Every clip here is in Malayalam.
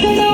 Hello.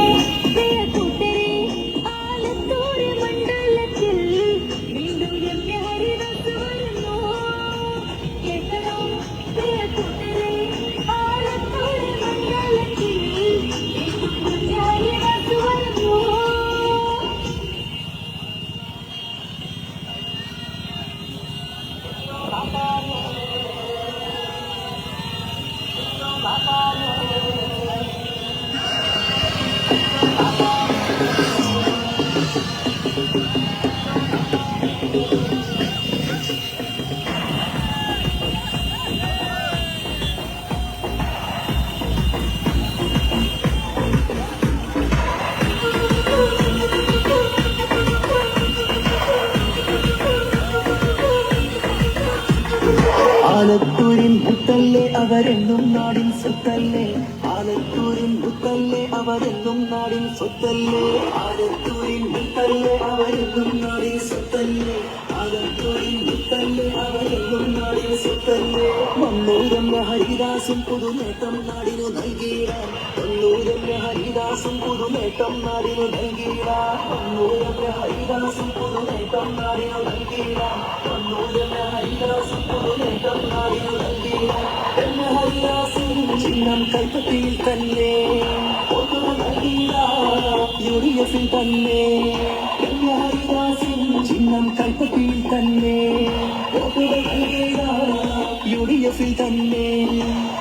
ആലത്തൂരിൻ മുത്തല്ലേ അവരെന്നും നാടിൻ സ്വത്തല്ലേ? ആലത്തൂരിൻ മുത്തല്ലേ അവരെന്നും നാടിൻ സ്വത്തല്ലേ? ആലത്തൂരിൻ മുത്തല്ലേ അവരെന്നും നാടിൻ സ്വത്തല്ലേ? ആലത്തൂരിൻ മുത്തല്ലേ അവരെന്നും നാടിൻ സ്വത്തല്ലേ? ഹരിദാസും പുതുനേട്ടം നാടിനു നൽകിയിടാൻ വന്നൂരമ്യ ഹരിദാസും പുതുനേട്ടം നാടിനു നൽകിയിടാൻ വന്നൂരമ്യ ഹരിദാസും പുതുനേട്ടം നാടിനു നൽകിയിടാൻ വന്നൂരമ്യ ഹരിദാസും പുതുനേട്ടം നാടിനു നൽകിയിടാൻ എന്ന ഹരിദാസും ചിഹ്നം കൽപ്പത്തിയിൽ തന്നെ. ഒന്നു യു ഡി എഫിൽ തന്നെ. എന്ന ഹരിദാസും ചിഹ്നം കൽപ്പത്തിയിൽ തന്നെ. നൽകിയിടാൻ എഫിൽ തന്നെ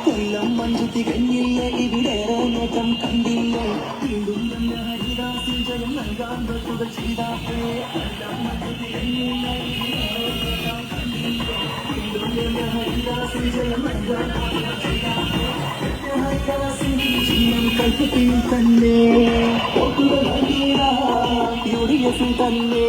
കൊല്ലം മഞ്ചു തികഞ്ഞില്ല ഇവിടേറെ നേട്ടം കണ്ടില്ല? വീണ്ടും നല്ല ഹരിദാസിൽ ജയം നൽകാൻ വകുകൾ ചെയ്താട്ടേ കൊല്ലം മഞ്ജു തികഞ്ഞില്ല ഇവിടേറെ നേട്ടം കണ്ടില്ല? വീണ്ടും നല്ല ഹരിദാസിൽ ജയം നൽകാൻ വകുകൾ ചെയ്താട്ടേ ഹരിദാസിൽ ചിഹ്നം കൽപ്പത്തിൽ തന്നെ. യു ഡി എഫിൽ തന്നെ.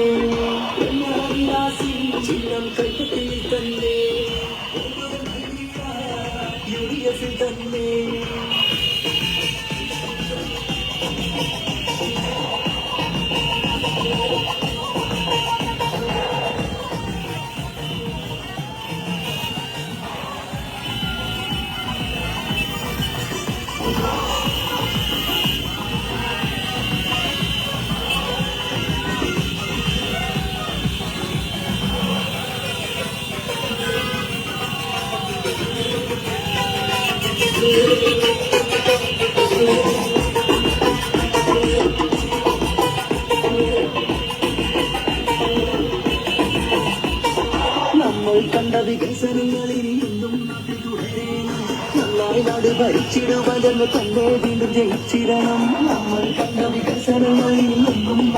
നന്നായി നാട് ഭരിച്ചിടുവതെന്ന് തന്നെ വീണ്ടും ജയിച്ചിടണം. നമ്മൾ കണ്ട വികസനങ്ങളിൽ നിന്നും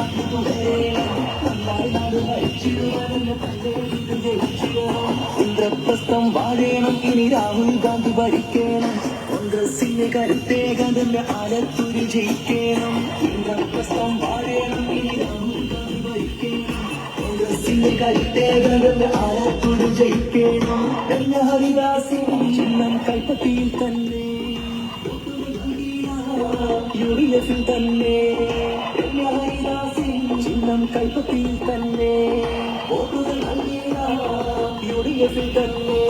നന്നായി നാട് ഭരിച്ചിടുവതെന്ന് തന്നെ വീണ്ടും ജയിച്ചിടണം. ഇന്ദ്രപ്രസ്ഥം വാഴേണം ഇനി രാഹുൽ ഗാന്ധി ഭരിക്കണം. കോൺഗ്രസിന്റെ കരുത്തേകതന്റെ ആലത്തൂരിൽ ജയിക്കണം. ഇന്ദ്രപ്രസ്ഥം വാഴേണം ഇനി രാഹുൽ ഗാന്ധി ഭരിക്കണം. കോൺഗ്രസിന്റെ കരുത്തേകതന്റെ ആലത്തൂരിൽ ജയിക്കണം. ചിഹ്നം കൽപ്പത്തിയിൽ തന്നെ യു ഡി എഫിൽ തന്നെ എന്ന ഹരിദാസിൻ ചിഹ്നം കൽപ്പത്തിയിൽ തന്നെ വോട്ടുകൾ നൽകിയ യു ഡി എഫിൽ തന്നെ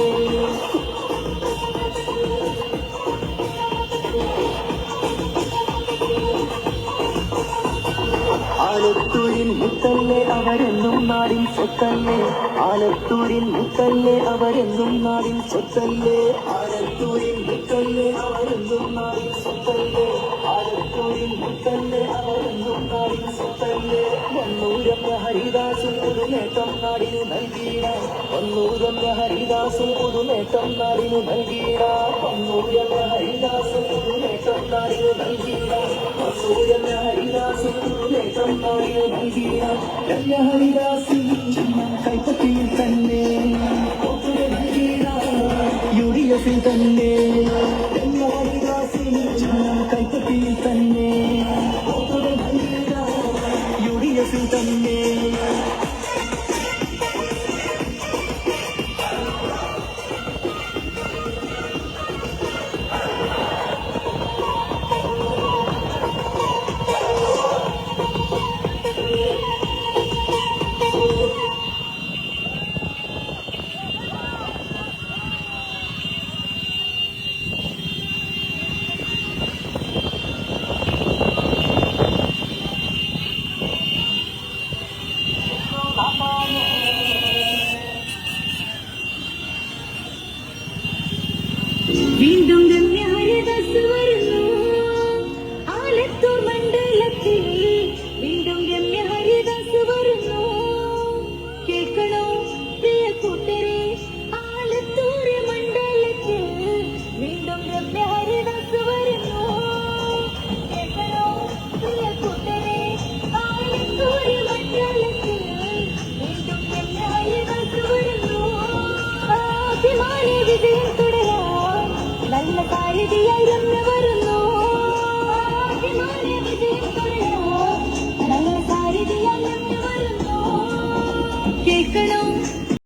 ആലത്തൂരിൻ മുത്തല്ലേ അവരെന്നും നാടിൻ സ്വത്തല്ലേ? ആലത്തൂരിൻ മുത്തല്ലേ അവരെന്നും നാടിൻ സ്വത്തല്ലേ? ആലത്തൂരിൻ മുത്തല്ലേ അവരെന്നും നാടിൻ സ്വത്തല്ലേ? ആലത്തൂരിൻ മുത്തല്ലേ അവരെന്നും നാടിൻ സ്വത്തല്ലേ? വന്നൂരമ്മ ഹരിദാസും ഒരു നേട്ടം നാടിനു നൽകിയിട. വന്നൂരമ്മ ഹരിദാസും ഒരു നേട്ടം നാടിനു നൽകിയിട. വന്നൂരമ്മ ഹരിദാസും ഒരു നേട്ടം നാടിനു നൽകിയിട. വന്നൂരമ്യ ഹരിദാസും കൈപ്പത്തിയിൽ തന്നെ യു ഡി എഫിൽ തന്നെ மீண்டும் സാരഥിയായി രമ്യ